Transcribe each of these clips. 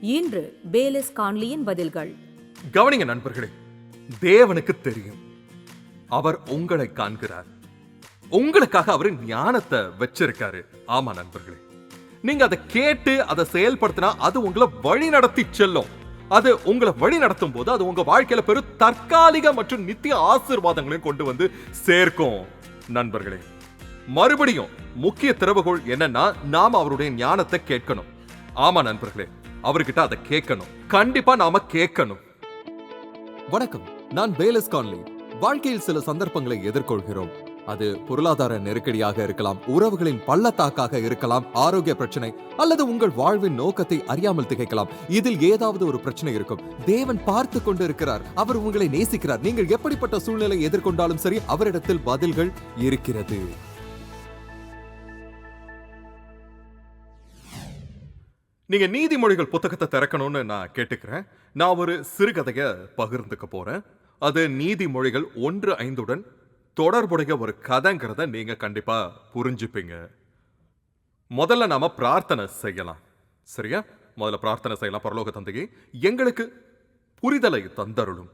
இன்று பேலிஸ் கான்லியின் பதில்கள். கவனிங்க நண்பர்களே தேவனுக்கு தெரியும். அவர் உங்களை காண்கிறார். உங்களுக்காக அவர் ஞானத்தை வச்சிருக்காரு. ஆமா நண்பர்களே நீங்க அதை கேட்டு அதை செயல்படுத்தினா அது உங்களை வழி நடத்தி செல்லும். அது உங்களை வழி நடத்தும் போது அது உங்க வாழ்க்கையில பெரும் தற்காலிக மற்றும் நித்திய ஆசீர்வாதங்களையும் கொண்டு வந்து சேர்க்கும். நண்பர்களே மறுபடியும் முக்கிய திறவுகோள் என்னன்னா நாம அவருடைய ஞானத்தை கேட்கணும். ஆமா நண்பர்களே அவர்கிட்ட அதை கேட்கணும். கண்டிப்பா நாம கேட்கணும். வணக்கம். நான் பேலஸ் கான்லி. வாழ்க்கையில் சில சந்தர்ப்பங்களை எதிர்கொள்கிறோம். அது பொருளாதார நெருக்கடியாக இருக்கலாம் உறவுகளின் பள்ளத்தாக்காக இருக்கலாம் ஆரோக்கிய பிரச்சனை அல்லது உங்கள் வாழ்வின் நோக்கத்தை அறியாமல் திகைக்கலாம். இதில் ஏதாவது ஒரு பிரச்சனை இருக்கும். தேவன் பார்த்து கொண்டு இருக்கிறார் அவர் உங்களை நேசிக்கிறார். நீங்கள் எப்படிப்பட்ட சூழ்நிலை எதிர்கொண்டாலும் சரி அவரிடத்தில் பதில்கள் இருக்கிறது. நீங்க நீதிமொழிகள் புத்தகத்தை திறக்கணும்னு நான் கேட்டுக்கிறேன். நான் ஒரு சிறுகதையை பகிர்ந்துக்க போறேன். அது நீதிமொழிகள் ஒன்று ஐந்துடன் தொடர்புடைய ஒரு கதைங்கிறத நீங்க கண்டிப்பா புரிஞ்சுப்பீங்க. முதல்ல நாம பிரார்த்தனை செய்யலாம். சரியா? முதல்ல பிரார்த்தனை செய்யலாம். பரலோக தந்தையை எங்களுக்கு புரிதலை தந்தருளும்.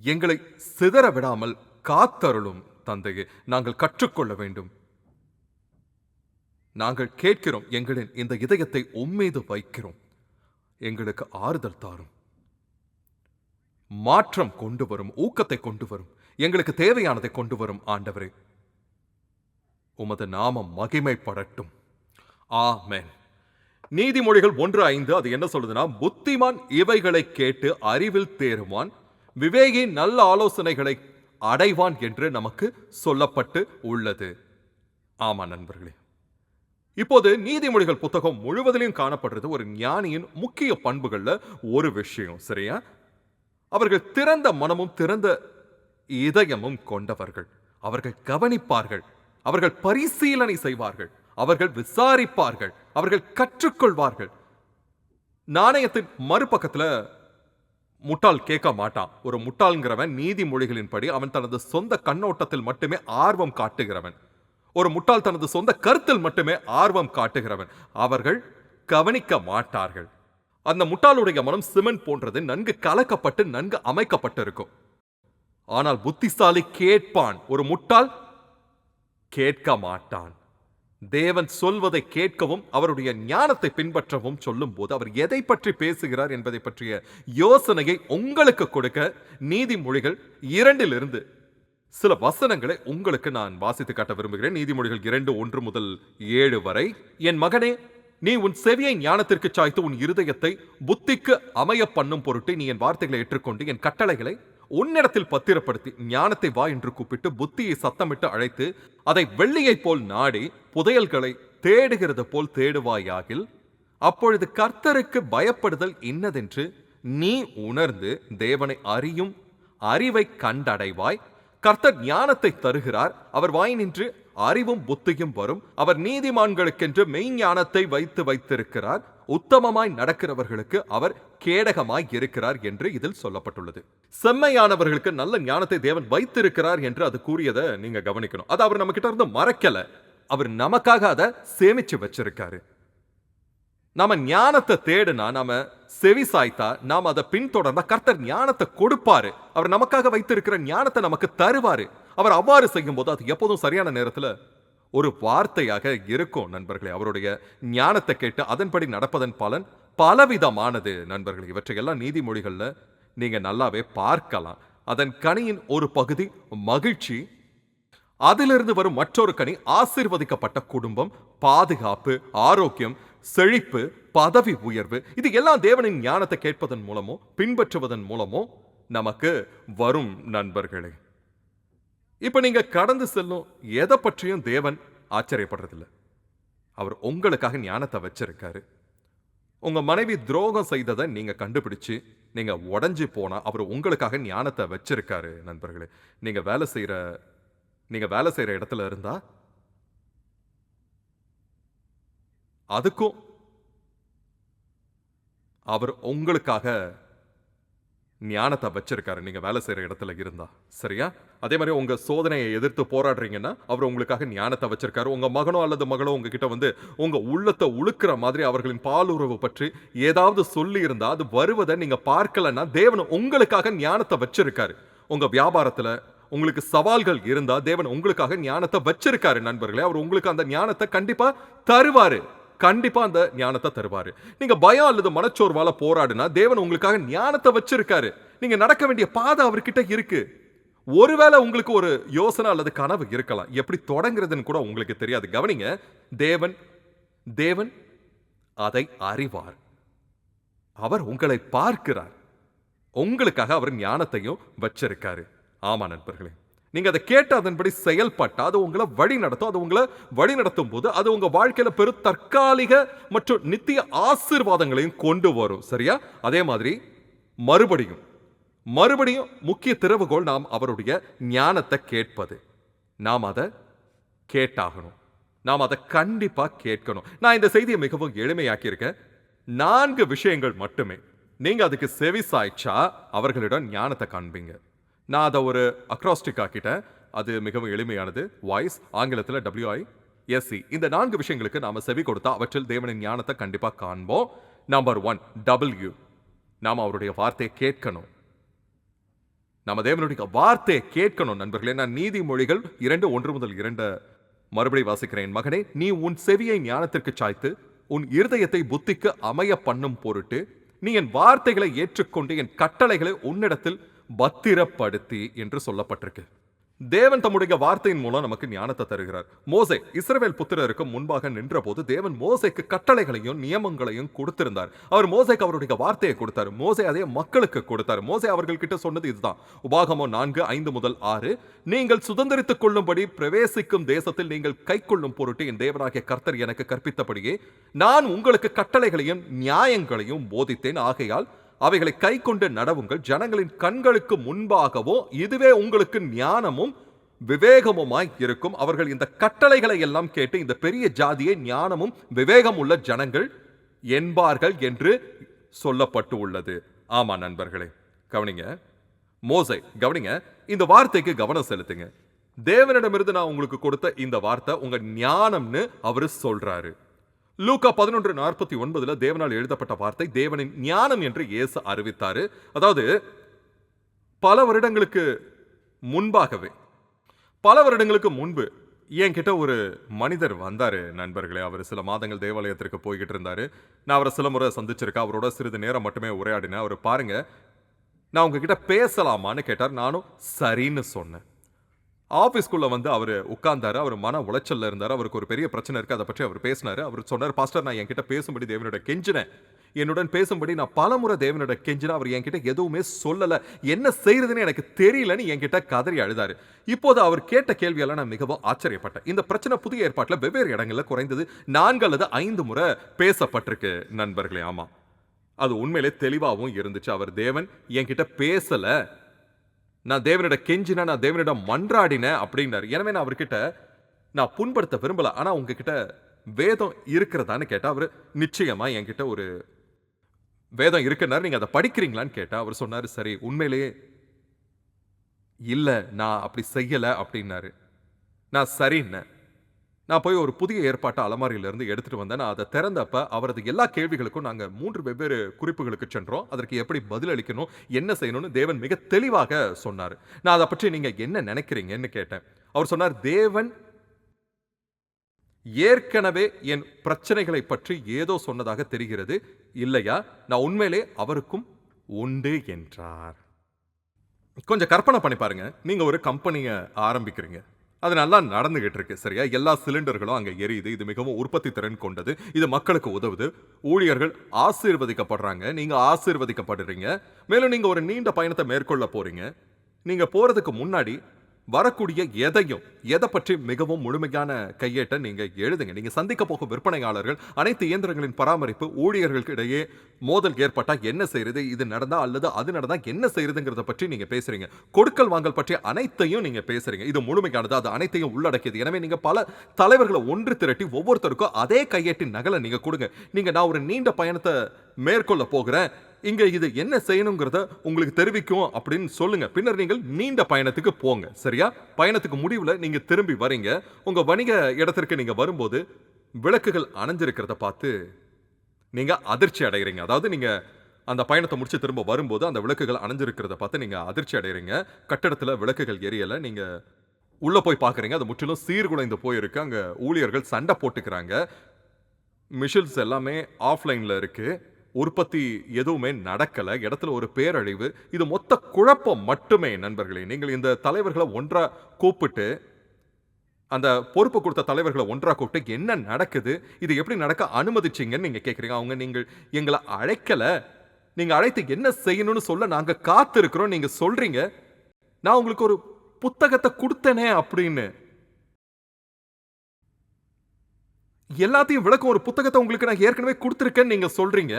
எங்களை சிதற விடாமல் காத்தருளும் தந்தையை. நாங்கள் கற்றுக்கொள்ள வேண்டும். நாங்கள் கேட்கிறோம் எங்களின் இந்த இதயத்தை உம்மீது வைக்கிறோம். எங்களுக்கு ஆறுதல் தாரும். மாற்றம் கொண்டு வரும் ஊக்கத்தை கொண்டு வரும் எங்களுக்கு தேவையானதை கொண்டு வரும் ஆண்டவரே. உமது நாமம் மகிமைப்படட்டும். ஆமென். நீதிமொழிகள் ஒன்று ஐந்து அது என்ன சொல்லுதுன்னா புத்திமான் இவைகளை கேட்டு அறிவில் தேருவான் விவேகி நல்ல ஆலோசனைகளை அடைவான் என்று நமக்கு சொல்லப்பட்டு உள்ளது. ஆமா நண்பர்களே. இப்போது நீதிமொழிகள் புத்தகம் முழுவதிலும் காணப்படுறது ஒரு ஞானியின் முக்கிய பண்புகளில் ஒரு விஷயம் சரியா? அவர்கள் திறந்த மனமும் திறந்த இதயமும் கொண்டவர்கள். அவர்கள் கவனிப்பார்கள். அவர்கள் பரிசீலனை செய்வார்கள். அவர்கள் விசாரிப்பார்கள். அவர்கள் கற்றுக்கொள்வார்கள். நாணயத்தின் மறுபக்கத்துல முட்டாள் கேட்க மாட்டான். ஒரு முட்டாள்ங்கிறவன் நீதிமொழிகளின்படி அவன் தனது சொந்த கண்ணோட்டத்தில் மட்டுமே ஆர்வம் காட்டுகிறவன். ஒரு முட்டாள் தனது சொந்த கருத்தில் மட்டுமே ஆர்வம் காட்டுகிறவன். அவர்கள் கவனிக்க மாட்டார்கள். அந்த முட்டாளுடைய மனம் சிமெண்ட் போன்றது நன்கு கலக்கப்பட்டு நன்கு அமைக்கப்பட்டிருக்கும். ஆனால் புத்திசாலி கேட்பான். ஒரு முட்டாள் கேட்க மாட்டான். தேவன் சொல்வதை கேட்கவும் அவருடைய ஞானத்தை பின்பற்றவும் சொல்லும் போது அவர் எதை பற்றி பேசுகிறார் என்பதை பற்றிய யோசனையை உங்களுக்கு கொடுக்க நீதிமொழிகள் இரண்டிலிருந்து சில வசனங்களை உங்களுக்கு நான் வாசித்து காட்ட விரும்புகிறேன். நீதிமொழிகள் இரண்டு ஒன்று முதல் ஏழு வரை. என் மகனே நீ உன் செவியை ஞானத்திற்கு சாய்த்து உன் இருதயத்தை புத்திக்கு அமைய பண்ணும் பொருட்டு நீ என் வார்த்தைகளை ஏற்றுக்கொண்டு என் கட்டளைகளை உன்னிடத்தில் பத்திரப்படுத்தி ஞானத்தை வா என்று கூப்பிட்டு புத்தியை சத்தமிட்டு அழைத்து அதை வெள்ளியைப் போல் நாடி புதையல்களை தேடுகிறது போல் தேடுவாயாகில் அப்பொழுது கர்த்தருக்கு பயப்படுதல் இன்னதென்று நீ உணர்ந்து தேவனை அறியும் அறிவை கண்டடைவாய். கர்த்தர் ஞானத்தை தருகிறார். அவர் வாய் நின்று அறிவும் புத்தியும் வரும். அவர் நீதிமான்களுக்கென்று மெய்ஞானத்தை வைத்து வைத்திருக்கிறார். உத்தமமாய் நடக்கிறவர்களுக்கு அவர் கேடகமாய் இருக்கிறார் என்று இதில் சொல்லப்பட்டுள்ளது. செம்மையானவர்களுக்கு நல்ல ஞானத்தை தேவன் வைத்திருக்கிறார் என்று அது கூறியதை நீங்க கவனிக்கணும். அது அவர் நம்ம கிட்ட இருந்து மறைக்கல. அவர் நமக்காக அதை சேமிச்சு வச்சிருக்காரு. நாம ஞானத்தை தேடுனா நாம செவி சாய்த்தா நாம அதை பின்தொடர்ந்தா கர்த்தர் ஞானத்தை கொடுப்பாரு. அவர் நமக்காக வைத்திருக்கிற ஞானத்தை நமக்கு தருவாரு. அவர் அவ்வாறு செய்யும் போது அது எப்போதும் சரியான நேரத்துல ஒரு வார்த்தையாக இருக்கும் நண்பர்களே. அவருடைய ஞானத்தை கேட்டு அதன்படி நடப்பதன் பலன் பலவிதமானது நண்பர்களே. இவற்றையெல்லாம் நீதிமொழிகள்ல நீங்க நல்லாவே பார்க்கலாம். அதன் கனியின் ஒரு பகுதி மகிழ்ச்சி. அதிலிருந்து வரும் மற்றொரு கனி ஆசீர்வதிக்கப்பட்ட குடும்பம் பாதுகாப்பு ஆரோக்கியம் செழிப்பு பதவி உயர்வு இது எல்லாம் தேவனின் ஞானத்தை கேட்பதன் மூலமோ பின்பற்றுவதன் மூலமோ நமக்கு வரும் நண்பர்களே. இப்போ நீங்க கடந்து செல்லும் எதை பற்றியும் தேவன் ஆச்சரியப்படுறதில்ல. அவர் உங்களுக்காக ஞானத்தை வச்சிருக்காரு. உங்க மனைவி துரோகம் செய்ததை நீங்க கண்டுபிடிச்சு நீங்க உடஞ்சி போனா அவர் உங்களுக்காக ஞானத்தை வச்சிருக்காரு நண்பர்களே. நீங்க வேலை செய்யற நீங்க வேலை செய்யற இடத்துல இருந்தா அதுக்கும் அவர் உங்களுக்காக ஞானத்தை வச்சிருக்காரு. நீங்க வேலை செய்யற இடத்துல இருந்தா. சரியா? அதே மாதிரி உங்க சோதனையை எதிர்த்து போராடுறீங்கன்னா அவர் உங்களுக்காக ஞானத்தை வச்சிருக்காரு. உங்க மகனோ அல்லது மகளோ உங்ககிட்ட வந்து உங்க உள்ளத்தை உழுக்கிற மாதிரி அவர்களின் பாலுறவு பற்றி ஏதாவது சொல்லி இருந்தால் அது வருவதை நீங்க பார்க்கலன்னா தேவன் உங்களுக்காக ஞானத்தை வச்சிருக்காரு. உங்க வியாபாரத்துல உங்களுக்கு சவால்கள் இருந்தா தேவன் உங்களுக்காக ஞானத்தை வச்சிருக்காரு நண்பர்களே. அவர் உங்களுக்கு அந்த ஞானத்தை கண்டிப்பா தருவார். கண்டிப்பா அந்த ஞானத்தை தருவாரு. நீங்க பயம் அல்லது மனச்சோர்வால போராடுனா தேவன் உங்களுக்காக ஞானத்தை வச்சிருக்காரு. நீங்க நடக்க வேண்டிய பாதை அவர்கிட்ட இருக்கு. ஒருவேளை உங்களுக்கு ஒரு யோசனை அல்லது கனவு இருக்கலாம். எப்படி தொடங்குறதுன்னு கூட உங்களுக்கு தெரியாது. கவனிங்க. தேவன் தேவன் அதை அறிவார். அவர் உங்களை பார்க்கிறார். உங்களுக்காக அவர் ஞானத்தையும் வச்சிருக்காரு. ஆமா நண்பர்களே. நீங்க அதை கேட்டு அதன்படி செயல்பட்டா அது உங்களை வழி நடத்தும் அது உங்களை வழி நடத்தும் போது அது உங்க வாழ்க்கையில பெரும் தற்காலிக மற்றும் நித்திய ஆசீர்வாதங்களையும் கொண்டு வரும். சரியா? அதே மாதிரி மறுபடியும் மறுபடியும் முக்கிய திறவுகோள் நாம் அவருடைய ஞானத்தை கேட்பது. நாம் அதை கேட்டாகணும். நாம் அதை கண்டிப்பா கேட்கணும். நான் இந்த செய்தியை மிகவும் எளிமையாக்கியிருக்கேன். நான்கு விஷயங்கள் மட்டுமே. நீங்க அதுக்கு செவி சாய்ச்சா அவர்களிடம் ஞானத்தை காண்பீங்க. நான் அதை ஒரு அக்ராஸ்டிக் ஆக்கிட்டேன். அது மிகவும் எளிமையானது. வாய்ஸ் ஆங்கிலத்தில் டபிள்யூஐ எஸ்சி இந்த நான்கு விஷயங்களுக்கு நாம செவி கொடுத்தா அவற்றில் தேவனின் ஞானத்தை கண்டிப்பா காண்போம். நம்பர் ஒன் டபிள்யூ நாம் அவருடைய வார்த்தையை கேட்கணும். நம்ம தேவனுடைய வார்த்தையை கேட்கணும் நண்பர்களே. நான் நீதிமொழிகள் இரண்டு ஒன்று முதல் இரண்டு மறுபடி வாசிக்கிறேன். மகனே நீ உன் செவியை ஞானத்திற்கு சாய்த்து உன் இருதயத்தை புத்திக்கு அமைய பண்ணும் பொருட்டு நீ என் வார்த்தைகளை ஏற்றுக்கொண்டு என் கட்டளைகளை உன்னிடத்தில் பத்திரப்படுத்தி என்று சொல்லப்பட்டிருக்கு. தேவன் தம்முடைய வார்த்தையின் மூலம் நமக்கு ஞானத்தை தருகிறார். மோசே இஸ்ரவேல் புத்திரருக்கு முன்பாக நின்றபோது தேவன் மோசைக்கு கட்டளைகளையும் நியமங்களையும் கொடுத்திருந்தார். அவர் மோசேக்கு அவருடைய வார்த்தையை கொடுத்தார். மோசே அதே மக்களுக்கு கொடுத்தார். மோசே அவர்கள்கிட்ட சொன்னது இதுதான். உபாகமோ நான்கு ஐந்து முதல் ஆறு நீங்கள் சுதந்திரித்துக் கொள்ளும்படி பிரவேசிக்கும் தேசத்தில் நீங்கள் கைக்கொள்ளும் பொருட்டு என் தேவனாகிய கர்த்தர் எனக்கு கற்பித்தபடியே நான் உங்களுக்கு கட்டளைகளையும் நியாயங்களையும் போதித்தேன். ஆகையால் அவைகளை கை கொண்டு நடவுங்கள். ஜனங்களின் கண்களுக்கு முன்பாகவும் இதுவே உங்களுக்கு ஞானமும் விவேகமுமாய் இருக்கும். அவர்கள் இந்த கட்டளைகளை எல்லாம் கேட்டு இந்த பெரிய ஜாதியை ஞானமும் விவேகம் உள்ள ஜனங்கள் என்பார்கள் என்று சொல்லப்பட்டு உள்ளது. ஆமா நண்பர்களே கவனிங்க. மோசை கவனிங்க. இந்த வார்த்தைக்கு கவனம் செலுத்துங்க. தேவனிடமிருந்து நான் உங்களுக்கு கொடுத்த இந்த வார்த்தை உங்க ஞானம்னு அவரு சொல்றாரு. லூக்கா பதினொன்று நாற்பத்தி ஒன்பதுல தேவனால் எழுதப்பட்ட வார்த்தை தேவனின் ஞானம் என்று இயேசு அறிவித்தாரு. அதாவது பல வருடங்களுக்கு முன்பாகவே பல வருடங்களுக்கு முன்பு என்கிட்ட ஒரு மனிதர் வந்தார் நண்பர்களே. அவர் சில மாதங்கள் தேவாலயத்திற்கு போய்கிட்டு இருந்தார். நான் அவரை சில முறை சந்திச்சிருக்கேன். அவரோட சிறிது நேரம் மட்டுமே உரையாடினேன். அவர் பாருங்கள் நான் உங்ககிட்ட பேசலாமான்னு கேட்டார். நானும் சரின்னு சொன்னேன். ஆஃபீஸ்க்குள்ள வந்து அவர் உட்கார்ந்தாரு அவர் மன உளைச்சல்ல இருந்தார் அவருக்கு ஒரு பெரிய பிரச்சனை இருக்கு அதை பற்றி அவர் பேசினார். அவர் சொன்னார் பாஸ்டர் நான் என்கிட்ட பேசும்படி தேவனோட கெஞ்சினேன். என்னுடன் பேசும்படி நான் பலமுறை தேவனோட கெஞ்சினா அவர் என்கிட்ட எதுவுமே சொல்லல. என்ன செய்யறதுன்னு எனக்கு தெரியலன்னு என்கிட்ட கதறி அழுதாரு. இப்போது அவர் கேட்ட கேள்வியெல்லாம் நான் மிகவும் ஆச்சரியப்பட்டேன். இந்த பிரச்சனை புதிய ஏற்பாட்டில் வெவ்வேறு இடங்கள்ல குறைந்தது நான்கு அல்லது ஐந்து முறை பேசப்பட்டிருக்கு நண்பர்களே. ஆமா. அது உண்மையிலே தெளிவாகவும் இருந்துச்சு. அவர் தேவன் என்கிட்ட பேசல. நான் தேவனிட கெஞ்சினா நான் தேவனிடம் மன்றாடினேன் அப்படின்னாரு. எனவே நான் அவர்கிட்ட நான் புண்படுத்த விரும்பலை. ஆனால் உங்ககிட்ட வேதம் இருக்கிறதான்னு கேட்டால் அவர் நிச்சயமாக என்கிட்ட ஒரு வேதம் இருக்குன்னாரு. நீங்கள் அதை படிக்கிறீங்களான்னு கேட்டால் அவர் சொன்னார் சரி உண்மையிலேயே இல்லை நான் அப்படி செய்யலை அப்படின்னாரு. நான் சரின்னேன். நான் போய் ஒரு புதிய ஏற்பாட்டை அலமாரியிலிருந்து எடுத்துட்டு வந்தேன். நான் அதை திறந்தப்ப அவரது எல்லா கேள்விகளுக்கும் நாங்கள் மூன்று வெவ்வேறு குறிப்புகளுக்கு சென்றோம். அதற்கு எப்படி பதிலளிக்கணும் என்ன செய்யணும்னு தேவன் மிக தெளிவாக சொன்னார். நான் அதை பற்றி நீங்கள் என்ன நினைக்கிறீங்கன்னு கேட்டேன். அவர் சொன்னார் தேவன் ஏற்கனவே என் பிரச்சனைகளை பற்றி ஏதோ சொன்னதாக தெரிகிறது. இல்லையா? நான் உண்மையிலே அவருக்கும் உண்டு என்றார். கொஞ்சம் கற்பனை பண்ணி பாருங்க. நீங்க ஒரு கம்பெனியை ஆரம்பிக்கிறீங்க. அது நல்லா நடந்துகிட்டு இருக்கு சரியா? எல்லா சிலிண்டர்களும் அங்கே எரியுது. இது மிகவும் உற்பத்தி திறன் கொண்டது. இது மக்களுக்கு உதவுது. ஊழியர்கள் ஆசீர்வதிக்கப்படுறாங்க. நீங்க ஆசீர்வதிக்கப்படுறீங்க. மேலும் நீங்கள் ஒரு நீண்ட பயணத்தை மேற்கொள்ள போறீங்க. நீங்க போறதுக்கு முன்னாடி வரக்கூடிய எதையும் எதை பற்றி மிகவும் முழுமையான கையேட்டை நீங்கள் எழுதுங்க. நீங்கள் சந்திக்க போகும் விற்பனையாளர்கள் அனைத்து இயந்திரங்களின் பராமரிப்பு ஊழியர்களுக்கு இடையே மோதல் ஏற்பட்டால் என்ன செய்யறது இது நடந்தால் அல்லது அது நடந்தால் என்ன செய்யறதுங்கிறத பற்றி நீங்கள் பேசுகிறீங்க கொடுக்கல் வாங்கல் பற்றி அனைத்தையும் நீங்கள் பேசுறீங்க. இது முழுமையானது அது அனைத்தையும் உள்ளடக்கியது. எனவே நீங்கள் பல தலைவர்களை ஒன்று திரட்டி ஒவ்வொருத்தருக்கும் அதே கையேட்டின் நகலை நீங்கள் கொடுங்க. நீங்கள் நான் ஒரு நீண்ட பயணத்தை மேற்கொள்ள போகிறேன். இங்க இது என்ன செய்யணுங்கிறத உங்களுக்கு தெரிவிக்கும் அப்படின்னு சொல்லுங்க. பின்னர் நீங்கள் நீண்ட பயணத்துக்கு போங்க. சரியா? பயணத்துக்கு முடிவில் நீங்க திரும்பி வரீங்க. உங்க வணிக இடத்திற்கு நீங்க வரும்போது விளக்குகள் அணைஞ்சிருக்கிறத பார்த்து நீங்க அதிர்ச்சி அடைகிறீங்க அதாவது நீங்க அந்த பயணத்தை முடிச்சு திரும்ப வரும்போது அந்த விளக்குகள் அணைஞ்சிருக்கிறத பார்த்து நீங்க அதிர்ச்சி அடைகிறீங்க கட்டடத்தில் விளக்குகள் எரியலை. நீங்க உள்ளே போய் பார்க்குறீங்க. அது முற்றிலும் சீர்குலைந்து போயிருக்கு. அங்கே ஊழியர்கள் சண்டை போட்டுக்கிறாங்க. மிஷின்ஸ் எல்லாமே ஆஃப்லைனில் இருக்குது உற்பத்தி எதுவுமே நடக்கல. இடத்துல ஒரு பேரழிவு. இது மொத்த குழப்பம் மட்டுமே நண்பர்களே. நீங்கள் இந்த தலைவர்களை ஒன்றா கூப்பிட்டு அந்த பொறுப்பு கொடுத்த தலைவர்களை ஒன்றா கூப்பிட்டு என்ன நடக்குது? இது எப்படி நடக்க அனுமதிச்சிங்கன்னு நீங்க கேட்குறீங்க அவங்க நீங்கள் எங்களை அழைக்கல. நீங்க அழைத்து என்ன செய்யணும்னு சொல்ல நாங்க காத்திருக்கிறோம். நீங்க சொல்றீங்க. நான் உங்களுக்கு ஒரு புத்தகத்தை கொடுத்தனே அப்படின்னு. எல்லாத்தையும் விளக்கும் ஒரு புத்தகத்தை உங்களுக்கு நான் ஏற்கனவே கொடுத்துருக்கேன்னு நீங்க சொல்றீங்க.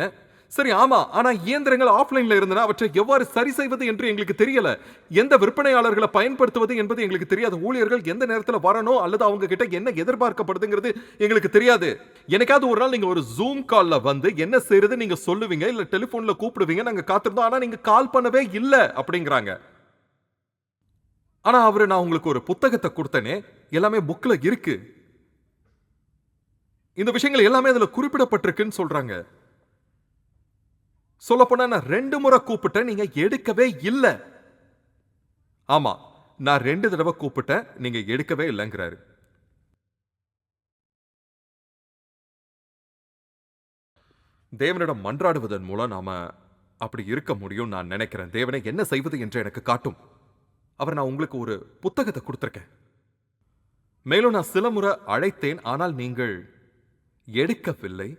சரி ஆமா. ஆனா இயந்திரங்கள் ஆஃப்லைன்ல இருந்தன அவற்றை எவ்வாறு சரி செய்வது என்று எங்களுக்கு தெரியல. எந்த விற்பனையாளர்களை பயன்படுத்துவது என்பது எங்களுக்கு தெரியாது. ஊழியர்கள் எந்த நேரத்துல வரணும் அல்லது அவங்க கிட்ட என்ன எதிர்பார்க்கப்படுதுங்கிறது எங்களுக்கு தெரியாது. எனக்காவது ஒரு நாள் நீங்க ஒரு ஜூம் கால்ல வந்து என்ன செய்யறது நீங்க சொல்லுவீங்க இல்ல டெலிபோன்ல கூப்பிடுவீங்க நாங்க காத்திருந்தோம் ஆனா நீங்க கால் பண்ணவே இல்ல அப்படிங்கிறாங்க. ஆனா அவரு நான் உங்களுக்கு ஒரு புத்தகத்தை கொடுத்தனே எல்லாமே புக்ல இருக்கு. இந்த விஷயங்கள் எல்லாமே அதுல குறிப்பிடப்பட்டிருக்குன்னு சொல்றாங்க. சொல்லப்போனா நான் ரெண்டு முறை கூப்பிட்டேன் நீங்க எடுக்கவே இல்ல. ஆமா நான் ரெண்டு தடவை கூப்பிட்டேன் நீங்க எடுக்கவே இல்லைங்கிறாரு. தேவனிடம் மன்றாடுவதன் மூலம் நாம அப்படி இருக்க முடியும் நான் நினைக்கிறேன். தேவனை என்ன செய்வது என்று எனக்கு காட்டும். அவர் நான் உங்களுக்கு ஒரு புத்தகத்தை கொடுத்திருக்கேன். மேலும் நான் சில முறை அழைத்தேன் ஆனால் நீங்கள் எடுக்கவில்லை.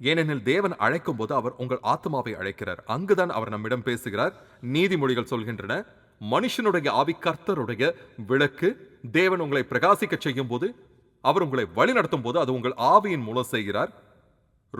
ஏனெனில் தேவன் அழைக்கும் போது அவர் உங்கள் ஆத்மாவை அழைக்கிறார். அங்குதான் அவர் நம்மிடம் பேசுகிறார். நீதிமொழிகள் சொல்கின்றன. மனுஷனுடைய ஆவி கர்த்தருடைய விளக்கு தேவன் உங்களை பிரகாசிக்க செய்யும் போது அவர் உங்களை வழிநடத்தும் போது அது உங்கள் ஆவியின் மூலம் செய்கிறார்.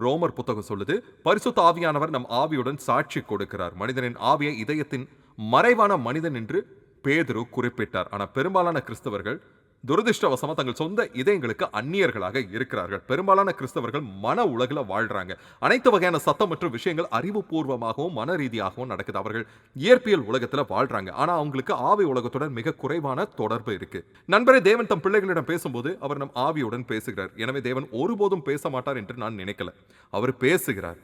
ரோமர் புத்தகம் சொல்லுது பரிசுத்த ஆவியானவர் நம் ஆவியுடன் சாட்சி கொடுக்கிறார். மனிதனின் ஆவியை இதயத்தின் மறைவான மனிதன் என்று பேதுரு குறிப்பிட்டார். ஆனால் பெரும்பாலான கிறிஸ்தவர்கள் துரதிருஷ்டவசமாக தங்கள் சொந்த இதயங்களுக்கு அந்நியர்களாக இருக்கிறார்கள். பெரும்பாலான கிறிஸ்தவர்கள் மன உலகில் வாழ்கிறாங்க அனைத்து வகையான சத்தம் மற்றும் விஷயங்கள் அறிவுபூர்வமாகவும் மன ரீதியாகவும் நடக்குது. அவர்கள் இயற்பியல் உலகத்தில் வாழ்கிறாங்க ஆனால் அவங்களுக்கு ஆவி உலகத்துடன் மிக குறைவான தொடர்பு இருக்கு. நண்பரே தேவன் தம் பிள்ளைகளிடம் பேசும்போது அவர் நம் ஆவியுடன் பேசுகிறார். எனவே தேவன் ஒருபோதும் பேச மாட்டார் என்று நான் நினைக்கல. அவர் பேசுகிறார்.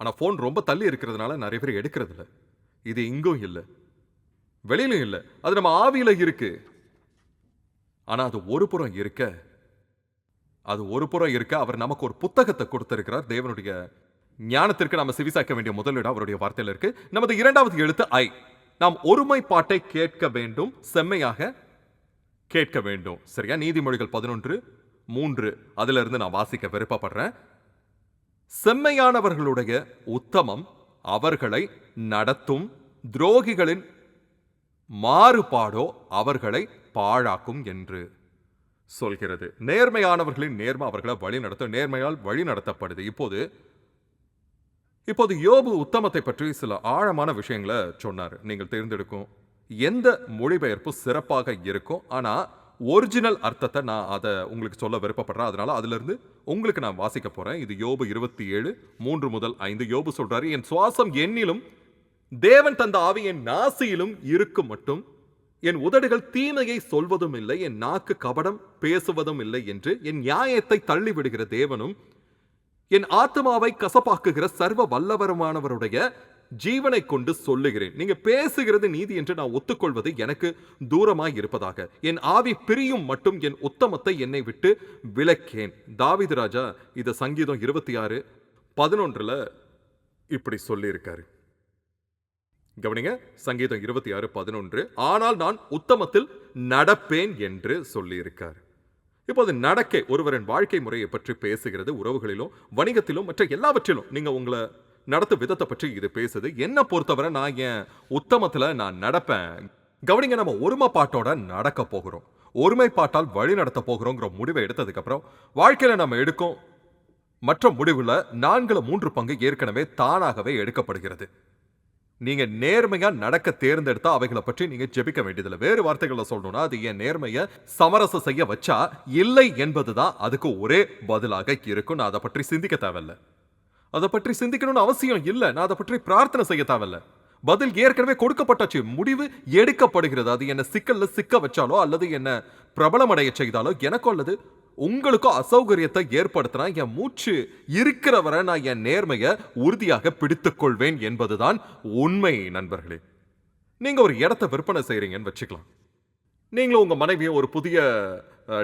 ஆனால் ஃபோன் ரொம்ப தள்ளி இருக்கிறதுனால நிறைய பேர் எடுக்கிறதில்ல. இது இங்கும் இல்லை. வெளியிலும் இல்லை. அது நம்ம ஆவியில் இருக்குது ஆனா அது ஒரு புறம் இருக்க அது ஒரு புறம் இருக்க அவர் நமக்கு ஒரு புத்தகத்தை கொடுத்திருக்கிறார். தேவனுடைய ஞானத்திற்கு நாம சிவிசாக்க வேண்டிய முதலிடம் அவருடைய வார்த்தையில் இருக்கு. நமது இரண்டாவது எழுத்து ஐ. நாம் ஒருமை பாட்டை கேட்க வேண்டும் செம்மையாக கேட்க வேண்டும். சரியா? நீதிமொழிகள் பதினொன்று மூன்று. அதுல இருந்து நான் வாசிக்க விருப்பப்படுறேன். செம்மையானவர்களுடைய உத்தமம் அவர்களை நடத்தும் துரோகிகளின் மாறுபாடோ அவர்களை பாழாக்கும் என்று சொல்கிறது. நேர்மையானவர்களின் நேர்மை அவர்களை வழி நடத்த நேர்மையால் வழி நடத்தப்படுது. இப்போது இப்போது யோபு உத்தமத்தை பற்றி சில ஆழமான விஷயங்களை சொன்னார். நீங்கள் தேர்ந்தெடுக்கும் எந்த மொழிபெயர்ப்பு சிறப்பாக இருக்கும். ஆனால் ஒரிஜினல் அர்த்தத்தை நான் அதை உங்களுக்கு சொல்ல விருப்பப்படுறேன். அதனால அதுலருந்து உங்களுக்கு நான் வாசிக்க போகிறேன் இது யோபு இருபத்தி ஏழு மூன்று முதல் ஐந்து. யோபு சொல்கிறாரு என் சுவாசம் என்னிலும் தேவன் தந்த ஆவி என் நாசியிலும் இருக்கும் மட்டும். என் உதடுகள் தீமையை சொல்வதும் இல்லை என் நாக்கு கபடம் பேசுவதும் இல்லை என்று என் நியாயத்தை தள்ளிவிடுகிற தேவனும் என் ஆத்மாவை கசப்பாக்குகிற சர்வ வல்லவரமானவருடைய ஜீவனை கொண்டு சொல்லுகிறேன். நீங்க பேசுகிறது நீதி என்று நான் ஒத்துக்கொள்வது எனக்கு தூரமாய் இருப்பதாக. என் ஆவி பிரியும் மட்டும் என் உத்தமத்தை என்னை விட்டு விலக்கேன். தாவிது ராஜா இது சங்கீதம் இருபத்தி ஆறு பதினொன்றுல இப்படி சொல்லியிருக்காரு. கவனிங்க சங்கீதம் இருபத்தி ஆறு பதினொன்று ஆனால் நான் உத்தமத்தில் நடப்பேன் என்று சொல்லியிருக்கார். இப்போது நடக்கை ஒருவரின் வாழ்க்கை முறையை பற்றி பேசுகிறது உறவுகளிலும் வணிகத்திலும் மற்ற எல்லாவற்றிலும் நீங்கள் உங்களை நடத்தும் விதத்தை பற்றி இது பேசுது. என்ன பொறுத்தவரை நான் என் உத்தமத்தில் நான் நடப்பேன்? கவனிங்க நம்ம ஒருமைப்பாட்டோட நடக்க போகிறோம். ஒருமைப்பாட்டால் வழி நடத்த போகிறோங்கிற முடிவை எடுத்ததுக்கப்புறம் வாழ்க்கையில் நம்ம எடுக்கும் மற்ற முடிவில் நான்குல மூன்று பங்கு ஏற்கனவே தானாகவே எடுக்கப்படுகிறது. நீங்க நேர்மையா நடக்க தேர்ந்தெடுத்தா அவைகளை பற்றி நீங்க ஜெபிக்க வேண்டியதில்லை. வேறு வார்த்தைகளை சொல்லணும்னா அது என் நேர்மையை சமரசம் செய்ய வச்சா இல்லை என்பதுதான் அதுக்கு ஒரே பதிலாக இருக்கும். நான் அதை பற்றி சிந்திக்க தேவையில்ல. அதை பற்றி சிந்திக்கணும்னு அவசியம் இல்லை. நான் அதை பற்றி பிரார்த்தனை செய்ய தேவையில்ல. பதில் ஏற்கனவே கொடுக்கப்பட்டாச்சு முடிவு எடுக்கப்படுகிறது. அது என்ன சிக்கல்ல சிக்க வச்சாலோ அல்லது என்ன பிரபலமடைய செய்தாலோ எனக்கோ அல்லது உங்களுக்கும் அசௌகரியத்தை ஏற்படுத்தினா என் மூச்சு இருக்கிறவரை நான் என் நேர்மையை உறுதியாக பிடித்துக்கொள்வேன் என்பதுதான் உண்மை நண்பர்களே. நீங்க ஒரு இடத்த விற்பனை செய்கிறீங்கன்னு வச்சுக்கலாம். நீங்களும் உங்கள் மனைவியை ஒரு புதிய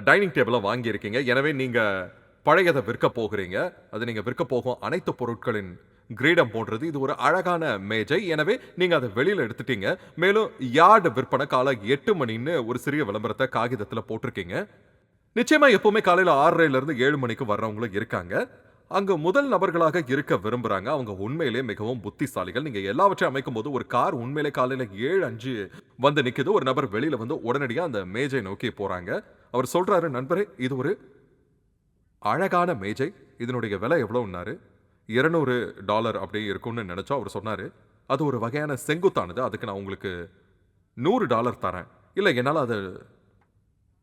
டைனிங் டேபிளை வாங்கியிருக்கீங்க. எனவே நீங்கள் பழையதை விற்க போகிறீங்க. அது நீங்கள் விற்க போகும் அனைத்து பொருட்களின் கிரீடம் போன்றது. இது ஒரு அழகான மேஜை. எனவே நீங்கள் அதை வெளியில் எடுத்துட்டீங்க. மேலும் யார்டு விற்பனை காலை எட்டு மணின்னு ஒரு சிறிய விளம்பரத்தை காகிதத்தில் போட்டிருக்கீங்க. நிச்சயமா எப்பவுமே காலையில் ஆறரைலேருந்து ஏழு மணிக்கு வர்றவங்களும் இருக்காங்க. அங்க முதல் நபர்களாக இருக்க விரும்புறாங்க. அவங்க உண்மையிலே மிகவும் புத்திசாலிகள். நீங்க எல்லாவற்றையும் அமைக்கும் போது ஒரு கார் உண்மையிலே காலையில ஏழு அஞ்சு வந்து நிக்குது. ஒரு நபர் வெளியில வந்து உடனடியாக அந்த மேஜை நோக்கி போறாங்க. அவர் சொல்றாரு நண்பரே இது ஒரு அழகான மேஜை. இதனுடைய விலை எவ்வளவுன்னாரு? இருநூறு டாலர் அப்படி இருக்கும்னு நினச்சோம் அவர் சொன்னாரு அது ஒரு வகையான செங்குத்தானது. அதுக்கு நான் உங்களுக்கு நூறு டாலர் தரேன். இல்லை என்னால் அது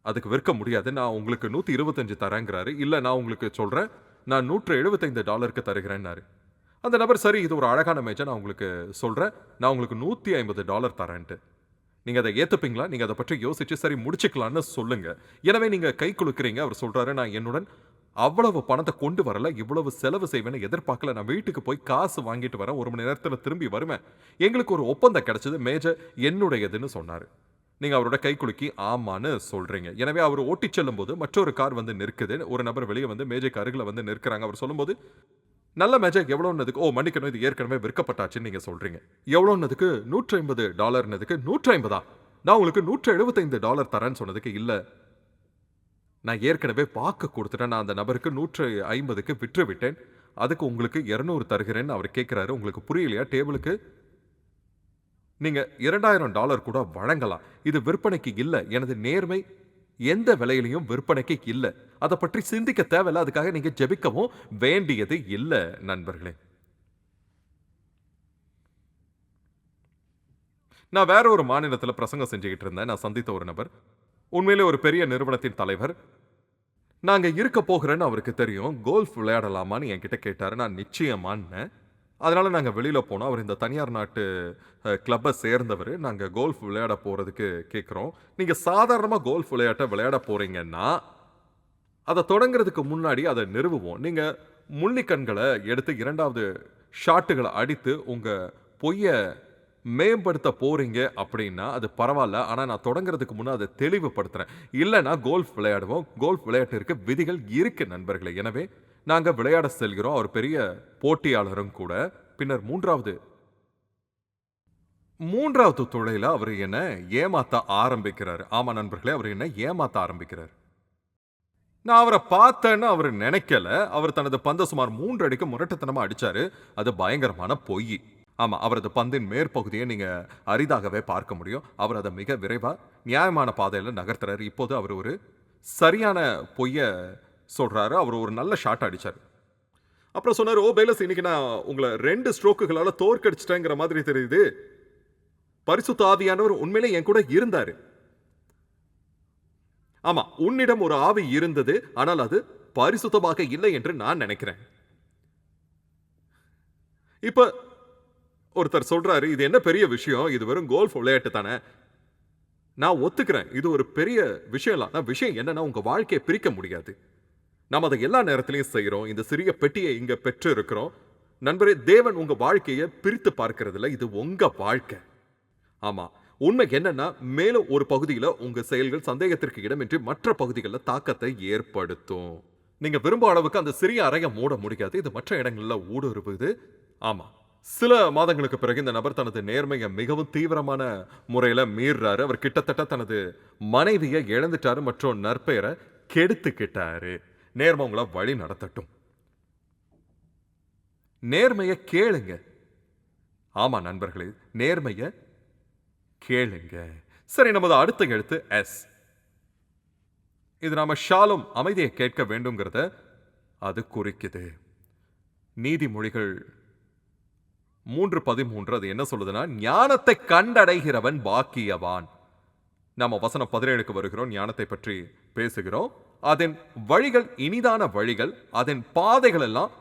அதுக்கு விற்க முடியாது. நான் உங்களுக்கு நூற்றி இருபத்தஞ்சு தரேங்கிறாரு. இல்லை நான் உங்களுக்கு சொல்கிறேன் நான் நூற்று எழுபத்தைந்து டாலருக்கு தருகிறேன்னாரு. அந்த நபர் சரி இது ஒரு அழகான மேஜை நான் உங்களுக்கு சொல்கிறேன் நான் உங்களுக்கு நூற்றி ஐம்பது டாலர் தரேன்ட்டு. நீங்கள் அதை ஏற்றுப்பீங்களா நீங்கள் அதை பற்றி யோசிச்சு சரி முடிச்சுக்கலான்னு சொல்லுங்கள் எனவே நீங்கள் கை கொடுக்குறீங்க அவர் சொல்கிறாரு நான் என்னுடன் அவ்வளவு பணத்தை கொண்டு வரல. இவ்வளவு செலவு செய்வேன்னு எதிர்பார்க்கல. நான் வீட்டுக்கு போய் காசு வாங்கிட்டு வரேன். ஒரு மணி நேரத்தில் திரும்பி வருவேன். எங்களுக்கு ஒரு ஒப்பந்தம் கிடைச்சது. மேஜர் என்னுடையதுன்னு சொன்னார். நீங்கள் அவரோட கை குலுக்கி ஆமான்னு சொல்கிறீங்க எனவே அவர் ஓட்டிச் செல்லும்போது மற்றொரு கார் வந்து நிற்குது. ஒரு நபர் வெளியே வந்து மேஜைக்கு அருகில் வந்து நிற்கிறாங்க. அவர் சொல்லும்போது நல்ல மேஜை எவ்வளோன்னதுக்கு ஓ மன்னிக்கணும் இது ஏற்கனவே விற்கப்பட்டாச்சுன்னு நீங்கள் சொல்கிறீங்க எவ்வளோன்னதுக்கு நூற்றி ஐம்பது டாலர்னதுக்கு நூற்றி ஐம்பதா நான் உங்களுக்கு நூற்றி எழுபத்தைந்து டாலர் தரேன்னு சொன்னதுக்கு இல்லை. நான் ஏற்கனவே வாக்கு கொடுத்துட்டேன். நான் அந்த நபருக்கு நூற்றி ஐம்பதுக்கு விற்று விட்டேன் அதுக்கு உங்களுக்கு இரநூறு தருகிறேன்னு அவர் கேட்குறாரு. உங்களுக்கு புரியலையா? டேபிளுக்கு நீங்க இரண்டாயிரம் டாலர் கூட வழங்கலாம். இது விற்பனைக்கு இல்லை. எனது நேர்மை எந்த விலையிலையும் விற்பனைக்கு இல்லை. அதை பற்றி சிந்திக்க தேவையில்ல. அதுக்காக நீங்க ஜெபிக்கவும் வேண்டியது இல்லை நண்பர்களே. நான் வேற ஒரு மாநிலத்தில் பிரசங்கம் செஞ்சுக்கிட்டு இருந்தேன். நான் சந்தித்த ஒரு நபர். உண்மையிலே ஒரு பெரிய நிறுவனத்தின் தலைவர். நாங்கள் இருக்க போகிறேன்னு அவருக்கு தெரியும். கோல்ஃப் விளையாடலாமான்னு என்கிட்ட கேட்டார். நான் நிச்சயமான்னேன் அதனால் நாங்கள் வெளியில் போனோம். அவர் இந்த தனியார் நாட்டு கிளப்பை சேர்ந்தவர். நாங்கள் கோல்ஃப் விளையாட போகிறதுக்கு கேட்குறோம் நீங்கள் சாதாரணமாக கோல்ஃப் விளையாட்டை விளையாட போகிறீங்கன்னா அதை தொடங்குறதுக்கு முன்னாடி அதை நிறுவுவோம். நீங்கள் முள்ளிக்கண்களை எடுத்து இரண்டாவது ஷாட்டுகளை அடித்து உங்கள் பொய்யை மேம்படுத்த போகிறீங்க அப்படின்னா அது பரவாயில்ல. ஆனால் நான் தொடங்குறதுக்கு முன்னே அதை தெளிவுபடுத்துகிறேன் இல்லைன்னா கோல்ஃப் விளையாடுவோம். கோல்ஃப் விளையாட்டிற்கு விதிகள் இருக்குது நண்பர்களே. எனவே நாங்கள் விளையாட செல்கிறோம். அவர் பெரிய போட்டியாளரும் கூட. பின்னர் மூன்றாவது மூன்றாவது தொழில அவர் என்ன ஏமாத்த ஆரம்பிக்கிறார். ஆமா நண்பர்களே அவர் என்ன ஏமாத்த ஆரம்பிக்கிறார். நான் அவரை பார்த்தேன்னு அவர் நினைக்கல. அவர் தனது பந்தை சுமார் மூன்று அடிக்கு முரட்டுத்தனமா அடிச்சாரு. அது பயங்கரமான பொய். ஆமா அவரது பந்தின் மேற்பகுதியை நீங்க அரிதாகவே பார்க்க முடியும். அவர் அதை மிக விரைவா நியாயமான பாதையில் நகர்த்துறாரு. இப்போது அவர் ஒரு சரியான பொய்யை சொல்கிறாரு அவர் ஒரு நல்ல ஷாட் அடித்தார் அப்புறம் சொன்னார் ஓ பேலஸ் இன்னைக்கு நான் உங்களை ரெண்டு ஸ்ட்ரோக்குகளால் தோற்கடிச்சிட்டேங்கிற மாதிரி தெரியுது. பரிசுத்த ஆவியானவர் உண்மையிலே என் கூட இருந்தார். ஆமாம் உன்னிடம் ஒரு ஆவி இருந்தது ஆனால் அது பரிசுத்தமாக இல்லை என்று நான் நினைக்கிறேன். இப்போ ஒருத்தர் சொல்கிறாரு இது என்ன பெரிய விஷயம்? இது வெறும் கோல்ஃப் விளையாட்டு தானே? நான் ஒத்துக்கிறேன் இது ஒரு பெரிய விஷயம் நான் விஷயம் என்னன்னா உங்கள் வாழ்க்கையை பிரிக்க முடியாது. நாம் அதை எல்லா நேரத்திலையும் செய்கிறோம். இந்த சிறிய பெட்டியை இங்கே பெற்று இருக்கிறோம் நண்பரே தேவன் உங்கள் வாழ்க்கையை பிரித்து பார்க்கறதில்ல. இது உங்கள் வாழ்க்கை. ஆமாம் உண்மை என்னன்னா மேலும் ஒரு பகுதியில் உங்கள் செயல்கள் சந்தேகத்திற்கு இடமின்றி மற்ற பகுதிகளில் தாக்கத்தை ஏற்படுத்தும். நீங்கள் விரும்ப அளவுக்கு அந்த சிறிய அறையை மூட முடியாது. இது மற்ற இடங்களில் ஊடுருவுது. ஆமாம் சில மாதங்களுக்கு பிறகு இந்த நபர் தனது நேர்மையை மிகவும் தீவிரமான முறையில் மீறுறாரு. அவர் கிட்டத்தட்ட தனது மனைவியை இழந்துட்டாரு. மற்றும் நற்பெயரை கெடுத்துக்கிட்டாரு. நேர்மை உங்களை வழி நடத்தட்டும். நேர்மையை கேளுங்க. ஆமா நண்பர்களே நேர்மையை கேளுங்க. சரி நமது அடுத்த எழுத்து எஸ் இது நாம ஷாலும் அமைதியை கேட்க வேண்டும்ங்கிறத அது குறிக்குது. நீதிமொழிகள் மூன்று பதிமூன்று அது என்ன சொல்லுதுன்னா ஞானத்தை கண்டடைகிறவன் பாக்கியவான். நாம வசனம் பதினேழுக்கு வருகிறோம். ஞானத்தை பற்றி பேசுகிறோம். அதன் வழிகள் இனிதான வழிகள் அதன் பாதைகள் எல்லாம்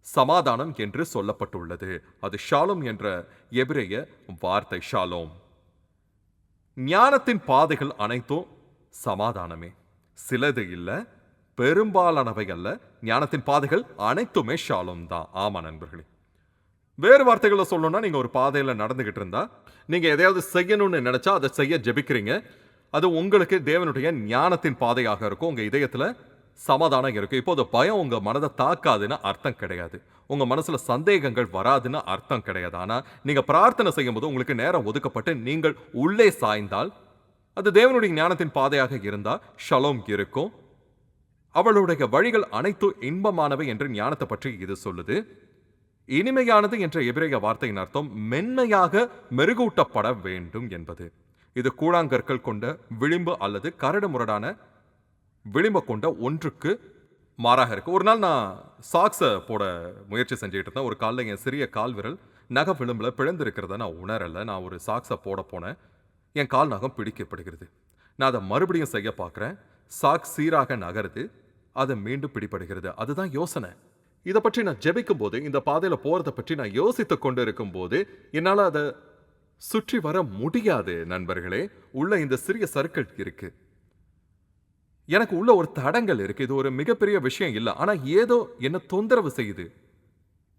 சமாதானம் என்று சொல்லப்பட்டுள்ளது. அது ஷாலோம் என்ற எபிரேய வார்த்தை ஷாலோம். ஞானத்தின் பாதைகள் அனைத்தும் சமாதானமே. சிலது இல்ல பெரும்பாலானவை அல்ல. ஞானத்தின் பாதைகள் அனைத்துமே ஷாலோம் தான். ஆமா நண்பர்களே. வேறு வார்த்தைகளை சொல்லணும்னா நீங்கள் ஒரு பாதையில் நடந்துக்கிட்டு இருந்தால் நீங்கள் எதையாவது செய்யணும்னு நினச்சா அதை செய்ய ஜெபிக்கிறீங்க. அது உங்களுக்கு தேவனுடைய ஞானத்தின் பாதையாக இருக்கும். உங்கள் இதயத்தில் சமாதானம் இருக்கும் இப்போது பயம் உங்கள் மனதை தாக்காதுன்னு அர்த்தம் கிடையாது. உங்கள் மனசில் சந்தேகங்கள் வராதுன்னு அர்த்தம் கிடையாது. ஆனால் நீங்கள் பிரார்த்தனை செய்யும்போது உங்களுக்கு நேரம் ஒதுக்கப்பட்டு நீங்கள் உள்ளே சாய்ந்தால் அது தேவனுடைய ஞானத்தின் பாதையாக இருந்தால் ஷலோம் இருக்கும். அவளுடைய வழிகள் அனைத்தும் இன்பமானவை என்று ஞானத்தை பற்றி இது சொல்லுது. இனிமையானது என்ற எபிரேய வார்த்தையின் அர்த்தம் மென்மையாக மெருகூட்டப்பட வேண்டும் என்பது. இது கூழாங்கற்கள் கொண்ட விளிம்பு அல்லது கரடு முரடான விளிம்பை கொண்ட ஒன்றுக்கு மாறாக இருக்கு. ஒரு நாள் நான் சாக்ஸை போட முயற்சி செஞ்சுட்டு இருந்தேன். ஒரு காலில் என் சிறிய கால் விரல் நகை விளிம்பில் பிழந்திருக்கிறத நான் உணரலை. நான் ஒரு சாக்ஸை போட போனேன். என் கால் நகம் பிடிக்கப்படுகிறது. நான் அதை மறுபடியும் செய்ய பார்க்குறேன். சாக்ஸ் சீராக நகருது. அது மீண்டும் பிடிப்படுகிறது அதுதான் யோசனை. இதை பற்றி நான் ஜெபிக்கும் போது இந்த பாதையில் போகிறத பற்றி நான் யோசித்துக் கொண்டு இருக்கும்போது என்னால் அதை சுற்றி வர முடியாது நண்பர்களே. உள்ள இந்த சிறிய சர்க்கிள் இருக்கு. எனக்கு உள்ள ஒரு தடங்கள் இருக்கு. இது ஒரு மிகப்பெரிய விஷயம் இல்லை. ஆனால் ஏதோ என்ன தொந்தரவு செய்யுது.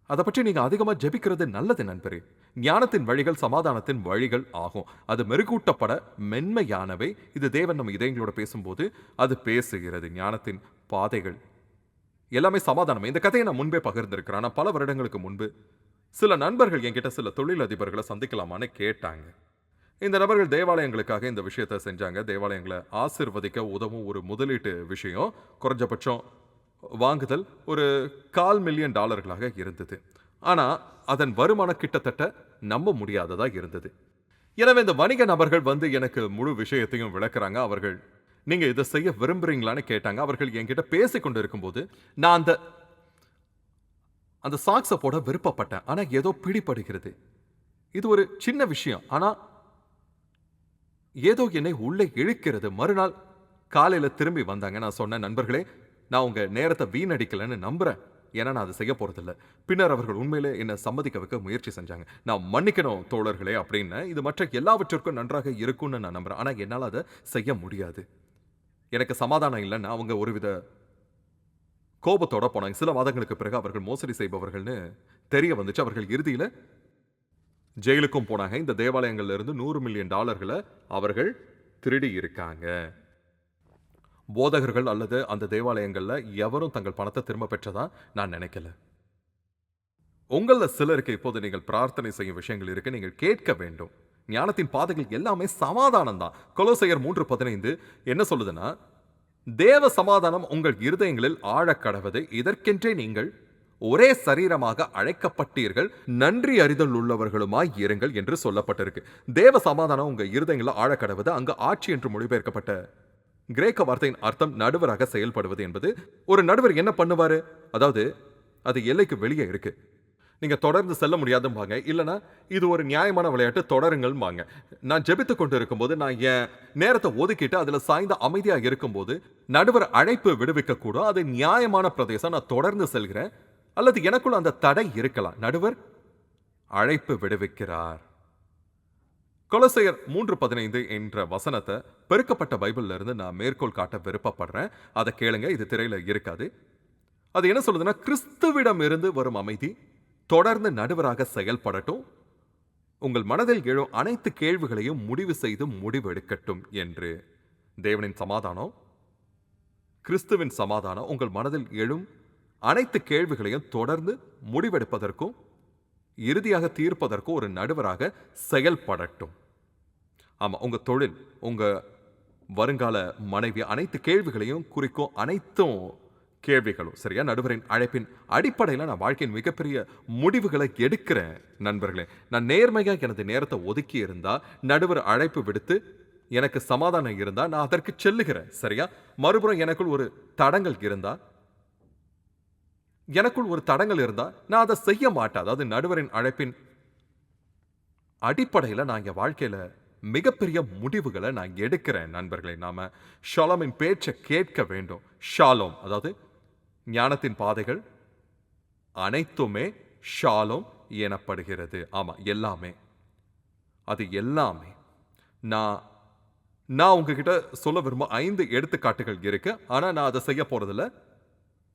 அதை பற்றி நீங்கள் அதிகமாக ஜெபிக்கிறது நல்லது நண்பரே. ஞானத்தின் வழிகள் சமாதானத்தின் வழிகள் ஆகும். அது மெருகூட்டப்பட மென்மையானவை. இது தேவன் நம்ம இதயங்களோட பேசும்போது அது பேசுகிறது. ஞானத்தின் பாதைகள் எல்லாமே சமாதானம். இந்த கதையை நான் முன்பே பகிர்ந்திருக்கிறேன். ஆனால் பல வருடங்களுக்கு முன்பு சில நண்பர்கள் என்கிட்ட சில தொழிலதிபர்களை சந்திக்கலாமான்னு கேட்டாங்க. இந்த நபர்கள் தேவாலயங்களுக்காக இந்த விஷயத்தை செஞ்சாங்க. தேவாலயங்களை ஆசிர்வதிக்க உதவும் ஒரு முதலீட்டு விஷயம். குறைஞ்சபட்சம் வாங்குதல் ஒரு கால் மில்லியன் டாலர்களாக இருந்தது. ஆனால் அதன் வருமானம் கிட்டத்தட்ட நம்ப முடியாததாக இருந்தது. எனவே இந்த வணிக நபர்கள் வந்து எனக்கு முழு விஷயத்தையும் விளக்குறாங்க. அவர்கள் நீங்க இதை செய்ய விரும்புறீங்களான்னு கேட்டாங்க. அவர்கள் என்கிட்ட பேசிக்கொண்டு இருக்கும்போது நான் அந்த அந்த சாக்ஸை போட விருப்பப்பட்டேன். ஆனால் ஏதோ பிடிபடுகிறது. இது ஒரு சின்ன விஷயம். ஆனால் ஏதோ என்னை உள்ளே இழுக்கிறது. மறுநாள் காலையில் திரும்பி வந்தாங்க. நான் சொன்னேன் நண்பர்களே நான் உங்கள் நேரத்தை வீணடிக்கலைன்னு நம்புகிறேன் ஏன்னா நான் அதை செய்ய போகிறதில்ல பின்னர் அவர்கள் உண்மையிலே என்னை சம்மதிக்க வைக்க முயற்சி செஞ்சாங்க. நான் மன்னிக்கணும் தோழர்களே அப்படின்னு. இது மற்ற எல்லாவற்றிற்கும் நன்றாக இருக்கும்னு நான் நம்புறேன். ஆனால் என்னால் அதை செய்ய முடியாது. எனக்கு சமாதானம் இல்லைன்னு அவங்க ஒருவித கோபத்தோட போனாங்க. சில மாதங்களுக்கு பிறகு அவர்கள் மோசடி செய்பவர்கள்னு தெரிய வந்துச்சு. அவர்கள் இறுதியில ஜெயிலுக்கும் போனாங்க. இந்த தேவாலயங்கள்ல இருந்து நூறு மில்லியன் டாலர்களை அவர்கள் திருடி இருக்காங்க. போதகர்கள் அல்லது அந்த தேவாலயங்களில் எவரும் தங்கள் பணத்தை திரும்ப பெற்றதா நான் நினைக்கல. உங்களில் சிலருக்கு இப்போது நீங்கள் பிரார்த்தனை செய்யும் விஷயங்கள் இருக்கு. நீங்கள் கேட்க வேண்டும். ஞானத்தின் பாதைகள் எல்லாமே சமாதானம் தான் கொலோசையர் மூன்று பதினைந்து என்ன சொல்லுதுன்னா தேவ சமாதானம் உங்கள் இருதயங்களில் ஆழக்கடவது இதற்கென்றே நீங்கள் ஒரே சரீரமாக அழைக்கப்பட்டீர்கள். நன்றி அறிதல் உள்ளவர்களுமாய் இருங்கள் என்று சொல்லப்பட்டிருக்கு. தேவ சமாதானம் உங்க இருதயங்களில் ஆழக்கடவது அங்கு ஆட்சி என்று மொழிபெயர்க்கப்பட்ட கிரேக்க வார்த்தையின் அர்த்தம் நடுவராக செயல்படுவது என்பது ஒரு நடுவர் என்ன பண்ணுவாரு? அதாவது அது எல்லைக்கு வெளியே இருக்கு. நீங்க தொடர்ந்து செல்ல முடியாதும்பாங்க. இல்லனா இது ஒரு நியாயமான விளையாட்டு தொடருங்கள்பாங்க நான் ஜெபித்து கொண்டு இருக்கும்போது நான் என் நேரத்தை ஒதுக்கிட்டு அதுல சாய்ந்த அமைதியா இருக்கும்போது நடுவர் அழைப்பு விடுவிக்கக்கூடும். அது நியாயமான பிரதேசம் நான் தொடர்ந்து செல்கிறேன். அல்லது எனக்குள்ள அந்த தடை இருக்கலாம். நடுவர் அழைப்பு விடுவிக்கிறார். கொலசையர் மூன்று பதினைந்து என்ற வசனத்தை பெருக்கப்பட்ட பைபிள்ல இருந்து நான் மேற்கோள் காட்ட விருப்பப்படுறேன். அதை கேளுங்க இது திரையில இருக்காது. அது என்ன சொல்லுதுன்னா கிறிஸ்துவிடம் இருந்து வரும் அமைதி தொடர்ந்து நடுவராக செயல்படட்டும். உங்கள் மனதில் எழும் அனைத்து கேள்விகளையும் முடிவு செய்து முடிவெடுக்கட்டும் என்று. தேவனின் சமாதானம். கிறிஸ்துவின் சமாதானம். உங்கள் மனதில் எழும் அனைத்து கேள்விகளையும் தொடர்ந்து முடிவெடுப்பதற்கும் இறுதியாக தீர்ப்பதற்கும் ஒரு நடுவராக செயல்படட்டும். ஆமாம் உங்கள் தொழில் உங்கள் வருங்கால மனைவி அனைத்து கேள்விகளையும் குறிக்கும் அனைத்தும் கேள்விகளும் சரியா? நடுவரின் அழைப்பின் அடிப்படையில் நான் வாழ்க்கையின் மிகப்பெரிய முடிவுகளை எடுக்கிறேன். நண்பர்களே நான் நேர்மையாக எனது நேரத்தை ஒதுக்கி இருந்தால் நடுவர் அழைப்பு விடுத்து எனக்கு சமாதானம் இருந்தால் நான் அதற்கு செல்லுகிறேன் சரியா? மறுபுறம் எனக்குள் ஒரு தடங்கள் இருந்தால் எனக்குள் ஒரு தடங்கள் இருந்தால் நான் அதை செய்ய மாட்டேன். அதாவது நடுவரின் அழைப்பின் அடிப்படையில் நான் என் வாழ்க்கையில் மிகப்பெரிய முடிவுகளை நான் எடுக்கிறேன் நண்பர்களை. நாம் ஷாலோமின் பேச்சை கேட்க வேண்டும். ஷாலோம் அதாவது ஞானத்தின் பாதைகள் அனைத்துமே ஷாலோம் எனப்படுகிறது. ஆமாம் எல்லாமே. அது எல்லாமே. நான் நான் உங்ககிட்ட சொல்ல விரும்ப ஐந்து எடுத்துக்காட்டுகள் இருக்கு. ஆனால் நான் அதை செய்ய போகிறதில்ல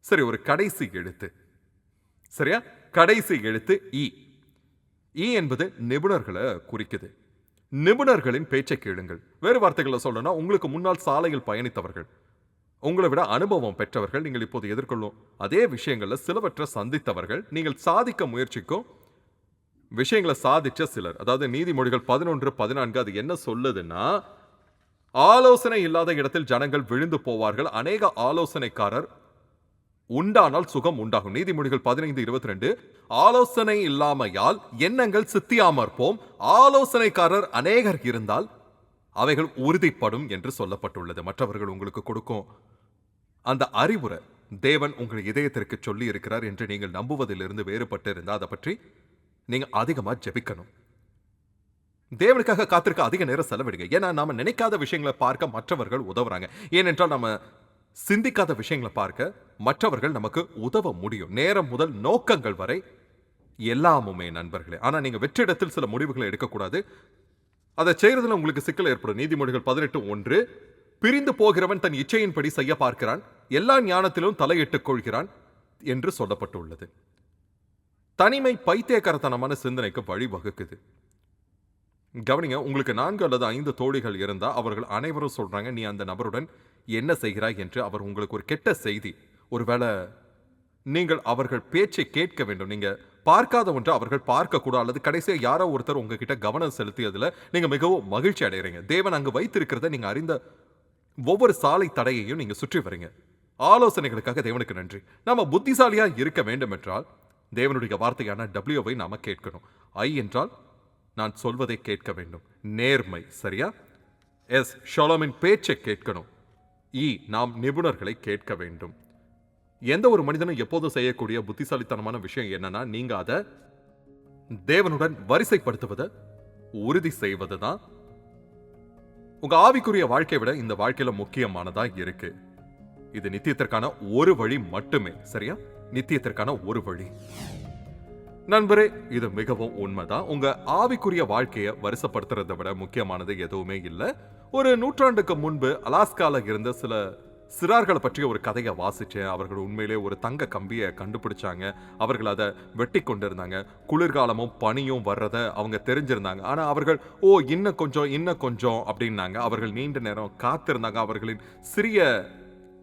சரி ஒரு கடைசி எழுத்து. சரியா? கடைசி எழுத்து இ. இ என்பது நிபுணர்களை குறிக்குது. நிபுணர்களின் பேச்சை கேளுங்கள். வேறு வார்த்தைகளில் சொல்லணும்னா உங்களுக்கு முன்னால் சாலையில் பயணித்தவர்கள். உங்களை விட அனுபவம் பெற்றவர்கள் நீங்கள் இப்போது எதிர்கொள்ளும் அதே விஷயங்களில் சிலவற்றை சந்தித்தவர்கள் நீங்கள் சாதிக்க முயற்சிக்கும் விஷயங்களை சாதிச்ச சிலர். அதாவது நீதிமொழிகள் பதினொன்று பதினான்கு அது என்ன சொல்லுதுன்னா ஆலோசனை இல்லாத இடத்தில் ஜனங்கள் விழுந்து போவார்கள். அநேக ஆலோசனைக்காரர் உண்டானால் சுகம் உண்டாகும். நீதிமொழிகள் பதினைந்து இருபத்தி ரெண்டு ஆலோசனை இல்லாமையால் எண்ணங்கள் சித்தியாமற்போம். ஆலோசனைக்காரர் அநேகர் இருந்தால் அவைகள் உறுதிப்படும் என்று சொல்லப்பட்டுள்ளது. மற்றவர்கள் உங்களுக்கு கொடுக்கும் அந்த அறிவுரை தேவன் உங்கள் இதயத்திற்கு சொல்லி இருக்கிறார் என்று நீங்கள் நம்புவதிலிருந்து வேறுபட்டு இருந்தால் அதை பற்றி நீங்கள் அதிகமாக ஜெபிக்கணும். தேவனுக்காக காத்திருக்க அதிக நேரம் செலவிடுங்க. ஏன்னா நாம நினைக்காத விஷயங்களை பார்க்க மற்றவர்கள் உதவுறாங்க. ஏனென்றால் நம்ம சிந்திக்காத விஷயங்களை பார்க்க மற்றவர்கள் நமக்கு உதவ முடியும். நேரம் முதல் நோக்கங்கள் வரை எல்லாமுமே நண்பர்களே. ஆனால் நீங்கள் வெற்றிடத்தில் சில முடிவுகளை எடுக்கக்கூடாது. அதை செய்கிறதுல உங்களுக்கு சிக்கல் ஏற்படும். நீதிமொழிகள் பதினெட்டு ஒன்று பிரிந்து போகிறவன் தன் இச்சையின்படி செய்ய பார்க்கிறான் எல்லா ஞானத்திலும் தலையிட்டுக் கொள்கிறான் என்று சொல்லப்பட்டுள்ளது. தனிமை பைத்தியக்காரத்தனமான சிந்தனைக்கு வழிவகுக்குது. கவனிங்க உங்களுக்கு நான்கு அல்லது ஐந்து தோழிகள் இருந்தால் அவர்கள் அனைவரும் சொல்றாங்க நீ அந்த நபருடன் என்ன செய்கிறாய்? என்று அவர் உங்களுக்கு ஒரு கெட்ட செய்தி ஒருவேளை நீங்கள் அவர்கள் பேச்சை கேட்க வேண்டும். நீங்க பார்க்காத ஒன்று அவர்கள் பார்க்கக்கூடாது அல்லது கடைசியாக யாரோ ஒருத்தர் உங்ககிட்ட கவனம் செலுத்தியதில் நீங்கள் மிகவும் மகிழ்ச்சி அடைகிறீங்க. தேவன் அங்கு வைத்திருக்கிறத நீங்கள் அறிந்த ஒவ்வொரு சாலை தடையையும் நீங்கள் சுற்றி வரீங்க ஆலோசனைகளுக்காக தேவனுக்கு நன்றி. நாம் புத்திசாலியாக இருக்க வேண்டும் என்றால் தேவனுடைய வார்த்தையான டபிள்யூவை நாம் கேட்கணும். ஐ என்றால் நான் சொல்வதை கேட்க வேண்டும். நேர்மை சரியா? எஸ் ஷலோமின் பேச்சை கேட்கணும். இ நாம் நிபுணர்களை கேட்க வேண்டும். எந்த ஒரு மனிதனும் எப்போதும் செய்யக்கூடிய புத்திசாலித்தனமான விஷயம் என்னன்னா நீங்கள் அதை தேவனுடன் வரிசைப்படுத்துவதை உறுதி செய்வது தான் உங்க ஆவிக்குரிய வாழ்க்கையை விட இந்த வாழ்க்கையில முக்கியமானதா இருக்கு. இது நித்தியத்திற்கான ஒரு வழி மட்டுமே சரியா? நித்தியத்திற்கான ஒரு வழி. நண்பரே இது மிகவும் உண்மைதான் உங்க ஆவிக்குரிய வாழ்க்கையை வருஷப்படுத்துறதை விட முக்கியமானது எதுவுமே இல்லை. ஒரு நூற்றாண்டுக்கு முன்பு அலாஸ்கால இருந்த சில சிறார்களை பற்றிய ஒரு கதையை வாசித்தேன் அவர்கள் உண்மையிலே ஒரு தங்க கம்பியை கண்டுபிடிச்சாங்க. அவர்கள் அதை வெட்டி கொண்டிருந்தாங்க. குளிர்காலமும் பனியும் வர்றத அவங்க தெரிஞ்சிருந்தாங்க. ஆனால் அவர்கள் ஓ இன்னும் கொஞ்சம் இன்னும் கொஞ்சம் அப்படின்னாங்க. அவர்கள் நீண்ட நேரம் காத்திருந்தாங்க. அவர்களின் சிறிய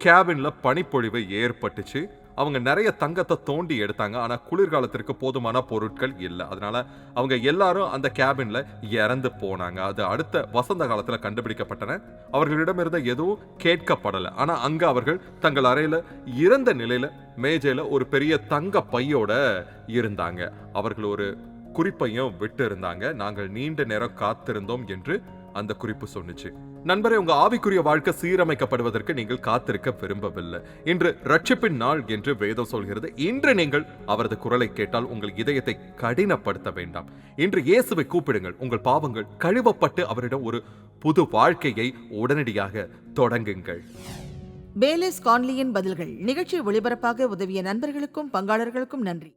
கேபினில் பனிப்பொழிவு ஏற்பட்டுச்சு. அவங்க நிறைய தங்கத்தை தோண்டி எடுத்தாங்க. ஆனால் குளிர்காலத்திற்கு போதுமான பொருட்கள் இல்லை. அதனால அவங்க எல்லாரும் அந்த கேபினில் இறந்து போனாங்க. அது அடுத்த வசந்த காலத்தில் கண்டுபிடிக்கப்பட்டன. அவர்களிடமிருந்த எதுவும் கேட்கப்படலை. ஆனால் அங்கே அவர்கள் தங்கள் அறையில் இறந்த நிலையில் மேஜையில் ஒரு பெரிய தங்க பையோட இருந்தாங்க. அவர்கள் ஒரு குறிப்பையும் விட்டு இருந்தாங்க நாங்கள் நீண்ட நேரம் காத்திருந்தோம் என்று அந்த குறிப்பு சொன்னிச்சு. நண்பரே உங்க ஆவிக்குரிய வாழ்க்கை சீரமைக்கப்படுவதற்கு நீங்கள் காத்திருக்க விரும்பவில்லை. இன்று ரட்சிப்பின் நாள் என்று வேதம் சொல்கிறது. இன்று நீங்கள் அவரது குரலை கேட்டால் உங்கள் இதயத்தை கடினப்படுத்த வேண்டாம். இன்று இயேசுவை கூப்பிடுங்கள். உங்கள் பாவங்கள் கழுவப்பட்டு அவரிடம் ஒரு புது வாழ்க்கையை உடனடியாக தொடங்குங்கள். பேலிஸ் கான்லியின் பதில்கள் நிகழ்ச்சி ஒளிபரப்பாக உதவிய நண்பர்களுக்கும் பங்காளர்களுக்கும் நன்றி.